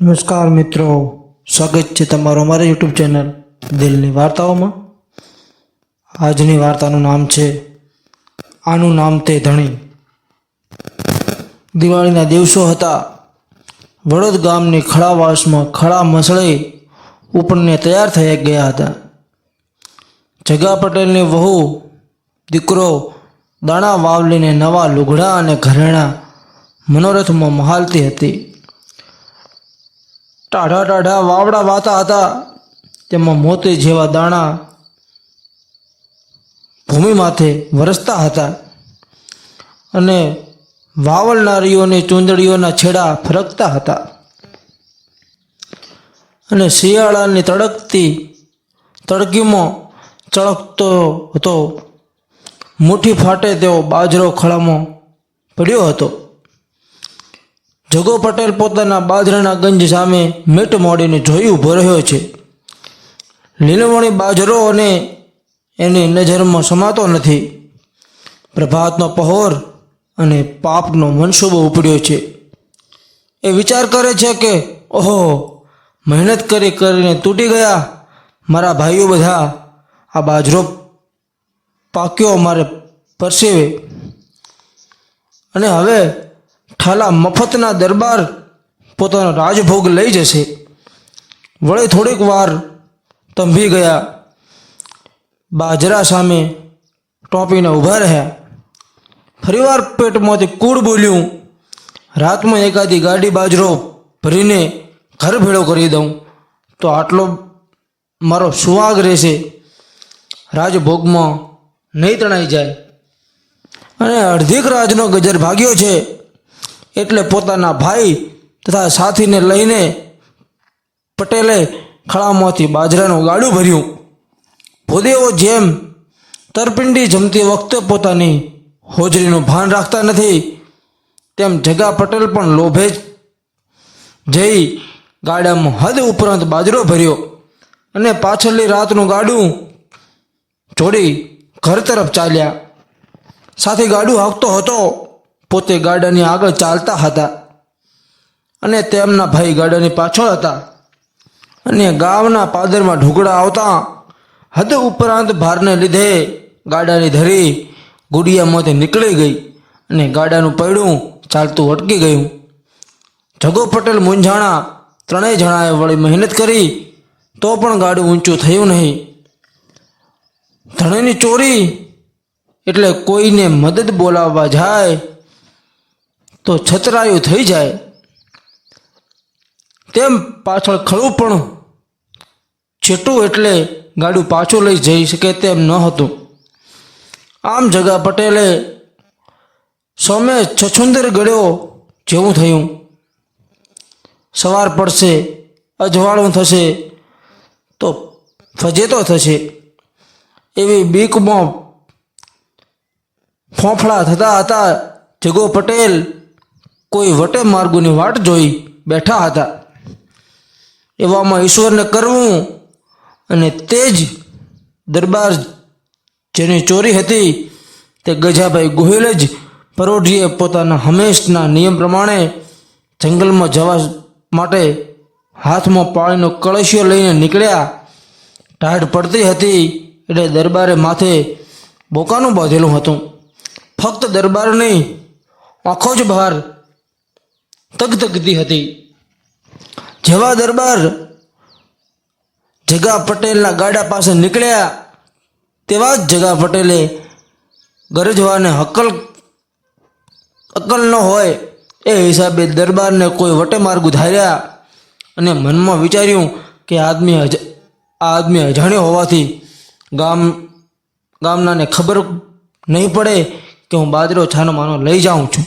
નમસ્કાર મિત્રો, સ્વાગત છે તમારું અમારા યુટ્યુબ ચેનલ દિલની વાર્તાઓમાં. આજની વાર્તાનું નામ છે, આનું નામ તે ધણી. દિવાળીના દિવસો હતા. વડોદ ગામની ખળાવાસમાં ખળા મસળે ઉપરને તૈયાર થઈ ગયા હતા. જગા પટેલની વહુ, દીકરો, દાણા વાવલીને નવા લુગડા અને ઘરેણા મનોરથમાં મહાલતી હતી. ટાઢા ટાઢા વાવડા વાતા હતા. તેમાં મોતી જેવા દાણા ભૂમિ માથે વરસતા હતા. અને વાવલનારીઓની ચૂંદડીઓના છેડા ફરકતા હતા. અને શિયાળાની તડકતી તડકીમાં ચળકતો હતો. મુઠ્ઠી ફાટે તેવો બાજરો ખળામાં પડ્યો હતો. જગો પટેલ પોતાના બાજરાના ગંજ સામે મીટ મોડીને જોઈ ઊભો રહ્યો છે. લીલવણી બાજરો અને એની નજરમાં સમાતો નથી. પ્રભાતનો પહોર અને પાપનો મનસૂબો ઉપડ્યો છે. એ વિચાર કરે છે કે, ઓહો, મહેનત કરી કરીને તૂટી ગયા મારા ભાઈઓ બધા. આ બાજરો પાક્યો મારે પરસેવે. અને હવે ઠાલા મફતના દરબાર પોતાનો રાજભોગ લઈ જશે. વળે થોડીક વાર તંભી ગયા. બાજરા સામે ટોપીને ઊભા રહ્યા. ફરીવાર પેટમાંથી કૂડ બોલ્યું, રાતમાં એકાદી ગાડી બાજરો ભરીને ઘર ભેળો કરી દઉં. તો આટલો મારો સુવાગ રહેશે. રાજભોગમાં નહીં તણાઈ જાય. અને અડધીક રાજનો ગજર ભાગ્યો છે. એટલે પોતાના ભાઈ તથા સાથીને લઈને પટેલે ખળામાંથી બાજરાનું ગાડું ભર્યું. ભૂદેવો જેમ તરપિંડી જમતી વખતે પોતાની હોજરીનું ભાન રાખતા નથી, તેમ જગા પટેલ પણ લોભે જઈ ગાડામાં હદ ઉપરાંત બાજરો ભર્યો અને પાછળની રાતનું ગાડું જોડી ઘર તરફ ચાલ્યા. સાથે ગાડું હાંકતો હતો. પોતે ગાડાની આગળ ચાલતા હતા અને તેમના ભાઈ ગાડાની પાછળ હતા. અને ગામના પાદરમાં ઢુકડા આવતા હદ ઉપરાંત ભારને લીધે ગાડાની ધરી ગુડિયામાંથી નીકળી ગઈ અને ગાડાનું પૈડું ચાલતું અટકી ગયું. જગો પટેલ, મૂંઝાણા ત્રણેય જણાએ વળી મહેનત કરી, તો પણ ગાડું ઊંચું થયું નહીં. ધણીની ચોરી એટલે કોઈને મદદ બોલાવવા જાય તો છતરાયું થઈ જાય. તેમ પાછળ ખડું પણ છેટું એટલે ગાડું પાછું લઈ જઈ શકે તેમ ન હતું. આમ જગા પટેલે સૌમે છછુંદર ગળ્યો જેવું થયું. સવાર પડશે, અજવાળું થશે, તો ફજેતો થશે. એવી બીકમાં ફોફળા થતા હતા જગો પટેલ કોઈ વટે માર્ગોની વાટ જોઈ બેઠા હતા. એવામાં ઈશ્વરને કરવું અને તે જ દરબાર જેની ચોરી હતી, તે ગજાભાઈ ગોહિલ જ પરોઢીએ પોતાના હંમેશના નિયમ પ્રમાણે જંગલમાં જવા માટે હાથમાં પાણીનો કળશિયો લઈને નીકળ્યા. ટાઢ પડતી હતી એટલે દરબારે માથે બોકાનું બાંધેલું હતું. ફક્ત દરબારની આંખો જ બહાર તગતગતી હતી. જેવા દરબાર જગા પટેલના ગાડા પાસે નીકળ્યા, તેવા જ જગા પટેલે ગરજવાને હકલ, અકલ ન હોય એ હિસાબે દરબારને કોઈ વટે માર્ગ ધાર્યા અને મનમાં વિચાર્યું કે આદમી આ આદમી અજાણ્યો હોવાથી ગામ, ગામનાને ખબર નહીં પડે કે હું બાજરો છાનો માનો લઈ જાઉં છું.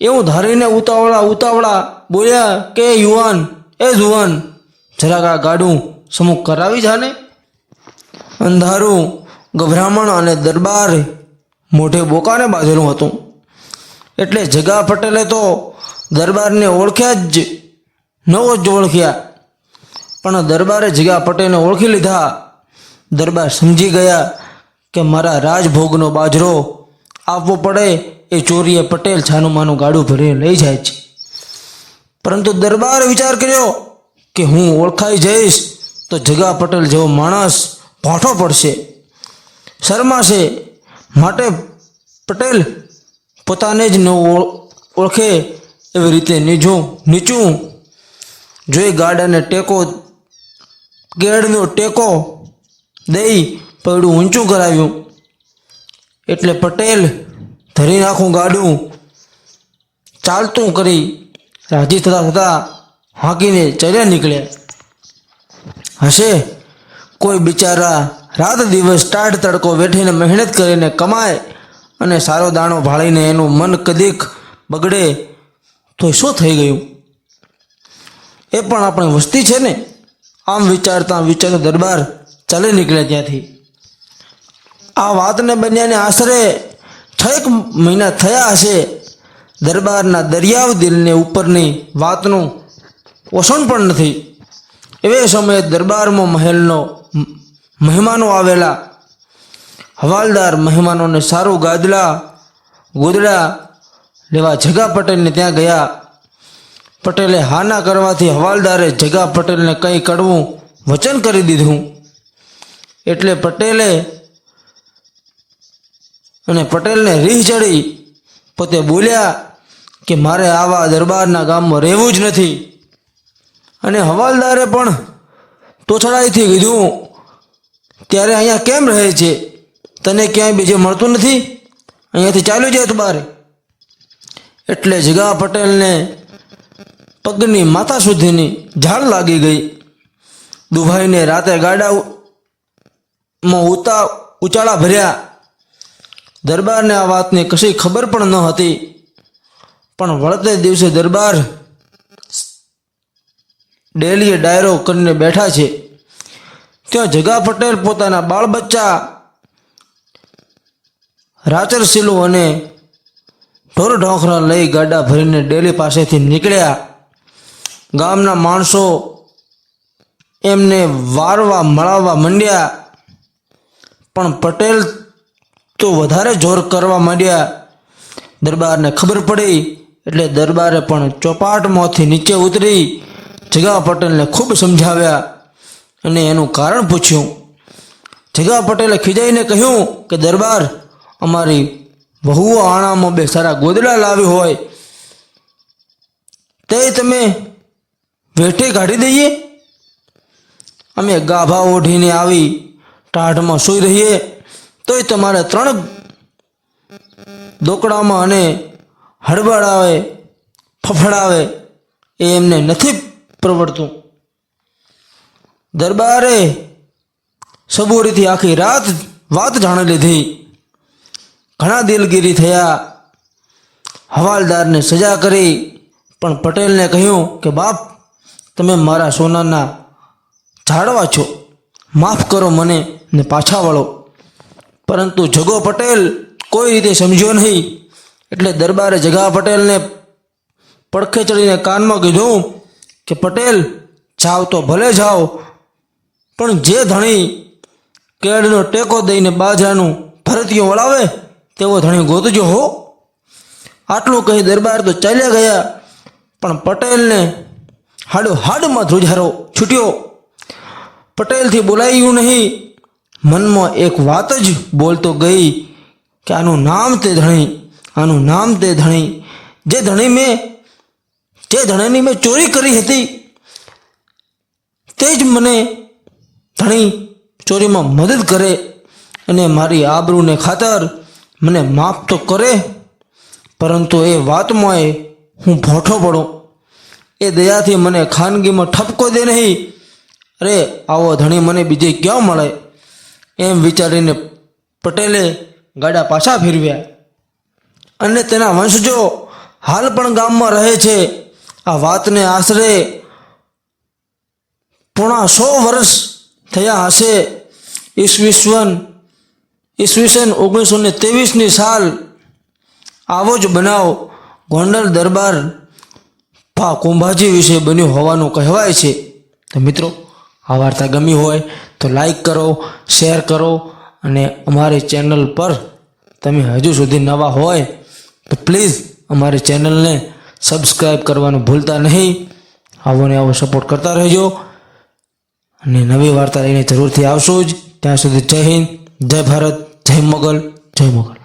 એવું ધારીને ઉતાવળા ઉતાવળા, બોલ્યા કે યુવાન, એ જુવાન, જરાક આ ગાડું સમુખ કરાવી જાને? અંધારું, ગભરામણ અને દરબાર મોઢે બોકાને બાંધેલું હતું. એટલે જગા પટેલે તો દરબારને ઓળખ્યા જ નવો જ ઓળખ્યા. પણ દરબારે જગા પટેલને ઓળખી લીધા. દરબાર સમજી ગયા કે મારા રાજભોગનો બાજરો આપવો પડે એ ચોરીએ પટેલ છાનું માનું ગાડું ભરીને લઈ જાય છે. પરંતુ દરબાર વિચાર કર્યો કે હું ઓળખાઈ જઈશ તો જગા પટેલ જેવો માણસ ભાંઠો પડશે. શરમાશે. માટે પટેલ પોતાને જ ન ઓળ- ઓળખે એવી રીતે નીચું નીચું જોઈ ગાડાને ટેકો, ગેડનો ટેકો દઈ પૈડું ઊંચું કરાવ્યું. એટલે પટેલ ધરી નાખું ગાડું ચાલતું કરી રાજી થતા થતાં હાંકીને ચર્યા નીકળ્યા હશે? કોઈ બિચારા રાત દિવસ ટાઢ તડકો વેઠીને મહેનત કરીને કમાય અને સારો દાણો ભાળીને એનું મન કદીક બગડે, તો શું થઈ ગયું? એ પણ આપણી વસ્તી છે ને? આમ વિચારતા વિચારો દરબાર ચાલી નીકળે ત્યાંથી. આ વાતને બન્યાને આશરે છ એક મહિના થયા હશે, દરબારના દરિયાવ દિલને ઉપરની વાતનું પોષણ પણ નથી. એવે સમયે દરબારમાં મહેલનો મહેમાનો આવેલા. હવાલદાર મહેમાનોને સારું ગાદલા, ગોદડા લેવા જગા પટેલને ત્યાં ગયા. પટેલે હાના કરવાથી હવાલદારે જગા પટેલને કંઈ કરવું વચન કરી દીધું. એટલે પટેલે અને પટેલને રીહ ચડી. પોતે બોલ્યા કે મારે આવા દરબારના ગામમાં રહેવું જ નથી. અને હવાલદારે પણ તોછડાઈથી કીધું, ત્યારે અહીંયા કેમ રહે છે? તને ક્યાંય બીજે મળતું નથી? અહીંયાથી ચાલ્યું જાય તું બહાર એટલે જગા પટેલને પગની માથા સુધીની ઝાડ લાગી ગઈ. દુભાઈને રાતે ગાડામાં ઉતા ઉચાળા ભર્યા. દરબારને આ વાતની કશી ખબર પણ ન હતી. પણ વળતે દિવસે દરબાર ડેલીએ ડાયરો કરીને બેઠા છે. ત્યાં જગા પટેલ પોતાના બાળ બચ્ચા રાચરસીલું અને ઢોર ઢોખરા લઈ ગાડા ભરીને ડેલી પાસેથી નીકળ્યા. ગામના માણસો એમને વારવા મળાવવા માંડ્યા. પણ પટેલ તો વધારે જોર કરવા માંડ્યા. દરબારને ખબર પડી, એટલે દરબારે પણ ચોપાટમાંથી નીચે ઉતરી જગા પટેલને ખૂબ સમજાવ્યા અને એનું કારણ પૂછ્યું. જગા પટેલે ખીજાઈને કહ્યું કે, દરબાર, અમારી વહુઓ આણામાં બે સારા ગોદડા લાવી હોય. તે તમે વેઠે કાઢી દઈએ? અમે ગાભા ઓઢીને આવી ટાઢમાં સૂઈ રહીએ. તોય તમારે ત્રણ દોકડામાં અને હડબડાવે ફફડાવે એ એમને નથી પ્રવડતું. દરબારે સબૂરીથી આખી રાત વાત જાણી લીધી. ઘણા દિલગીરી થયા. હવાલદારને સજા કરી. પણ પટેલને કહ્યું કે, બાપ, તમે મારા સોનાના ઝાડવા છો. માફ કરો મને ને પાછા વળો. પરંતુ જગો પટેલ કોઈ રીતે સમજ્યો નહીં. એટલે દરબારે જગા પટેલને પડખે ચડીને કાનમાં કીધું કે, પટેલ જાઓ તો ભલે જાઓ, પણ જે ધણી કેળનો ટેકો દઈને બાજરાનું ભરતીઓ વળાવે તેવો ધણી ગોતજો હો. આટલું કહી દરબાર તો ચાલ્યા ગયા, પણ પટેલને હાડો હાડમાં ધ્રુજારો છૂટ્યો. પટેલથી બોલાયું નહીં. મનમાં એક વાત જ બોલતો ગઈ કે આનું નામ તે ધણી, આનું નામ તે ધણી. જે ધણી મેં, જે ધણીની મેં ચોરી કરી હતી, તે જ મને ધણી ચોરીમાં મદદ કરે અને મારી આબરૂને ખાતર મને માફ તો કરે, પરંતુ એ વાતમાં હું ભોઠો પડું. એ દયાથી મને ખાનગીમાં ઠપકો દે નહીં. અરે, આવો ધણી મને બીજે ક્યાં મળે? એમ વિચારીને પટેલે ગાડા પાછા ફેરવ્યા. અને તેના વંશજો હાલ પણ ગામમાં રહે છે. આ વાતને આશરે પોણા સો વર્ષ થયા હશે. ઈસવીસન ઈસવીસન ઓગણીસો ને ત્રેવીસની સાલ. આવો જ બનાવ ગોંડલ દરબાર ભા કુંભાજી વિશે બન્યું હોવાનું કહેવાય છે. મિત્રો આ વાર્તા ગમી હોય તો લાઈક કરો શેર કરો અને અમારી ચેનલ પર તમે હજુ સુધી નવા હોય તો પ્લીઝ અમારી ચેનલને સબસ્ક્રાઈબ કરવાનું ભૂલતા નહીં. આવો ને આવો સપોર્ટ કરતા રહેજો. અને નવી વાર્તા લઈને જરૂરથી આવશો જ. ત્યાં સુધી જય હિન્દ, જય ભારત, જય મોગલ જય મોગલ.